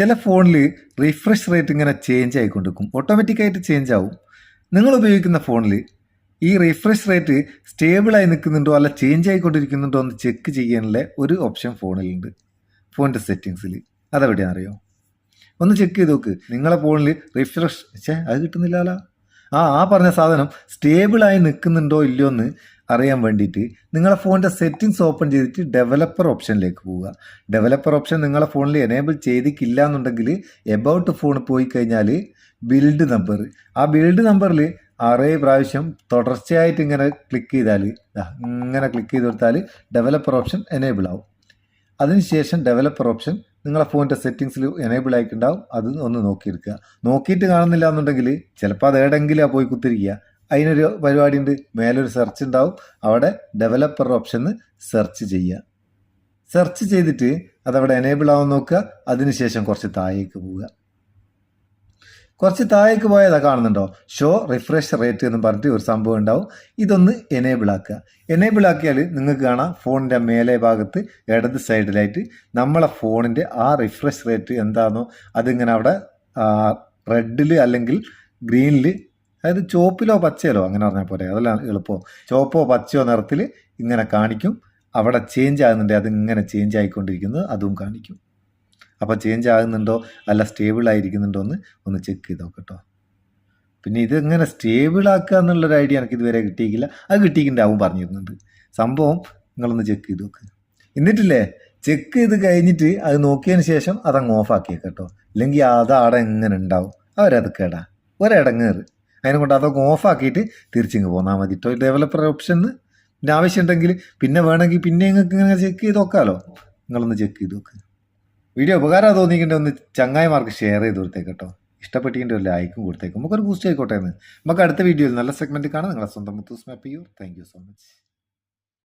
ചില ഫോണിൽ refresh rate ഇങ്ങനെ ചേഞ്ച് ആയിക്കൊണ്ടിരിക്കും. ഓട്ടോമാറ്റിക്കായിട്ട് ചേഞ്ച് ആവും. നിങ്ങൾ ഉപയോഗിക്കുന്ന ഫോണിൽ ഈ റിഫ്രഷ് റേറ്റ് സ്റ്റേബിളായി നിൽക്കുന്നുണ്ടോ അല്ല ചേഞ്ച് ആയിക്കൊണ്ടിരിക്കുന്നുണ്ടോ എന്ന് ചെക്ക് ചെയ്യാനുള്ള ഒരു ഓപ്ഷൻ ഫോണിലുണ്ട്. ഫോണിന്റെ സെറ്റിങ്സിൽ അതെവിടെയാണ് അറിയോ? ഒന്ന് ചെക്ക് ചെയ്ത് നോക്ക്. നിങ്ങളെ ഫോണിൽ റിഫ്രഷ് ഛേ അത് കിട്ടുന്നില്ലല്ലോ ആ ആ പറഞ്ഞ സാധനം സ്റ്റേബിളായി നിൽക്കുന്നുണ്ടോ ഇല്ലയോ എന്ന് അറിയാൻ വേണ്ടിയിട്ട് നിങ്ങളുടെ ഫോണിന്റെ സെറ്റിങ്സ് ഓപ്പൺ ചെയ്തിട്ട് ഡെവലപ്പർ ഓപ്ഷനിലേക്ക് പോവുക. ഡെവലപ്പർ ഓപ്ഷൻ നിങ്ങളെ ഫോണിൽ എനേബിൾ ചെയ്തിട്ടില്ല എന്നുണ്ടെങ്കിൽ എബൌട്ട് ഫോൺ പോയി കഴിഞ്ഞാൽ ബിൽഡ് നമ്പർ ആ ബിൽഡ് നമ്പറിൽ അറേ പ്രാവശ്യം തുടർച്ചയായിട്ട് ഇങ്ങനെ ക്ലിക്ക് ചെയ്താൽ ഇങ്ങനെ ക്ലിക്ക് ചെയ്ത് കൊടുത്താൽ ഡെവലപ്പർ ഓപ്ഷൻ എനേബിൾ ആവും. അതിനുശേഷം ഡെവലപ്പർ ഓപ്ഷൻ നിങ്ങളെ ഫോണിന്റെ സെറ്റിങ്സിൽ എനേബിൾ ആയിട്ടുണ്ടാവും. അത് ഒന്ന് നോക്കിയെടുക്കുക. നോക്കിയിട്ട് കാണുന്നില്ല എന്നുണ്ടെങ്കിൽ ചിലപ്പോൾ അത് എവിടെയെങ്കിലും പോയി കുത്തിരിക്കുക. അതിനൊരു പരിപാടി ഉണ്ട് മേലൊരു സെർച്ച് ഉണ്ടാവും. അവിടെ ഡെവലപ്പർ ഓപ്ഷൻ സെർച്ച് ചെയ്യുക. സെർച്ച് ചെയ്തിട്ട് അതവിടെ എനേബിൾ ആവാൻ നോക്കുക. അതിനുശേഷം കുറച്ച് താഴേക്ക് പോവുക. കുറച്ച് താഴേക്ക് പോയതാ കാണുന്നുണ്ടോ? ഷോ റിഫ്രഷ് റേറ്റ് എന്ന് പറഞ്ഞിട്ട് ഒരു സംഭവം ഉണ്ടാവും. ഇതൊന്ന് എനേബിൾ ആക്കുക. എനേബിൾ ആക്കിയാൽ നിങ്ങൾക്ക് കാണാം ഫോണിന്റെ മേലെ ഭാഗത്ത് ഇടത് സൈഡിലായിട്ട് നമ്മളെ ഫോണിന്റെ ആ റിഫ്രഷ് റേറ്റ് എന്താണോ അതിങ്ങനെ അവിടെ റെഡിൽ അല്ലെങ്കിൽ ഗ്രീനിൽ അതായത് ചുവപ്പിലോ പച്ചയിലോ അങ്ങനെ പറഞ്ഞാൽ പോലെ അതല്ല എളുപ്പമോ ചുവപ്പോ പച്ചയോ നിറത്തിൽ ഇങ്ങനെ കാണിക്കും. അവിടെ ചേഞ്ച് ആകുന്നുണ്ട്. അത് ഇങ്ങനെ ചേഞ്ച് ആയിക്കൊണ്ടിരിക്കുന്നത് അതും കാണിക്കും. അപ്പോൾ ചേഞ്ച് ആകുന്നുണ്ടോ? അല്ല സ്റ്റേബിൾ ആയിരിക്കുന്നുണ്ടോ എന്ന് ഒന്ന് ചെക്ക് ചെയ്ത് നോക്കട്ടോ പിന്നെ ഇത് എങ്ങനെ സ്റ്റേബിൾ ആക്കുക എന്നുള്ളൊരു ഐഡിയ എനിക്ക് ഇതുവരെ കിട്ടിയിട്ടില്ല. അത് കിട്ടിയിട്ടുണ്ടാവും പറഞ്ഞിരുന്നുണ്ട് സംഭവം നിങ്ങളൊന്ന് ചെക്ക് ചെയ്ത് നോക്ക്. എന്നിട്ടില്ലേ? ചെക്ക് ചെയ്ത് കഴിഞ്ഞിട്ട് അത് നോക്കിയതിന് ശേഷം അതങ്ങ് ഓഫ് ആക്കിയേക്കട്ടോ ഇല്ലെങ്കിൽ അത് എങ്ങനെ ഉണ്ടാവും? അവരത് കേടാ. ഒരിടങ്ങേറ്. അതിനെ കൊണ്ട് അതൊക്കെ ഓഫാക്കിയിട്ട് തിരിച്ചിങ്ങ് പോന്നാൽ മതി. കേട്ടോ ഡെവലപ്പർ ഓപ്ഷന് പിന്നെ ആവശ്യമുണ്ടെങ്കിൽ പിന്നെ വേണമെങ്കിൽ പിന്നെ നിങ്ങൾക്ക് ഇങ്ങനെ ചെക്ക് ചെയ്ത് നോക്കാമല്ലോ നിങ്ങളൊന്ന് ചെക്ക് ചെയ്ത് നോക്ക്. വീഡിയോ ഉപകാരം തോന്നിക്കേണ്ട ഒന്ന് ചങ്ങായിമാർക്ക് ഷെയർ ചെയ്ത് കൊടുത്തേക്ക് കേട്ടോ ഇഷ്ടപ്പെട്ടിന്റെ ഒരു ലൈക്കും കൊടുത്തേക്കും. നമുക്കൊരു ബൂസ്റ്റ് ആയിക്കോട്ടെ എന്ന്. നമുക്ക് അടുത്ത വീഡിയോയിൽ നല്ല സെഗ്മെന്റ് കാണാം. നിങ്ങളെ സ്വന്തം മുത്തൂസ് മാപ്പ് ചെയ്യൂ താങ്ക് യു സോ മച്ച്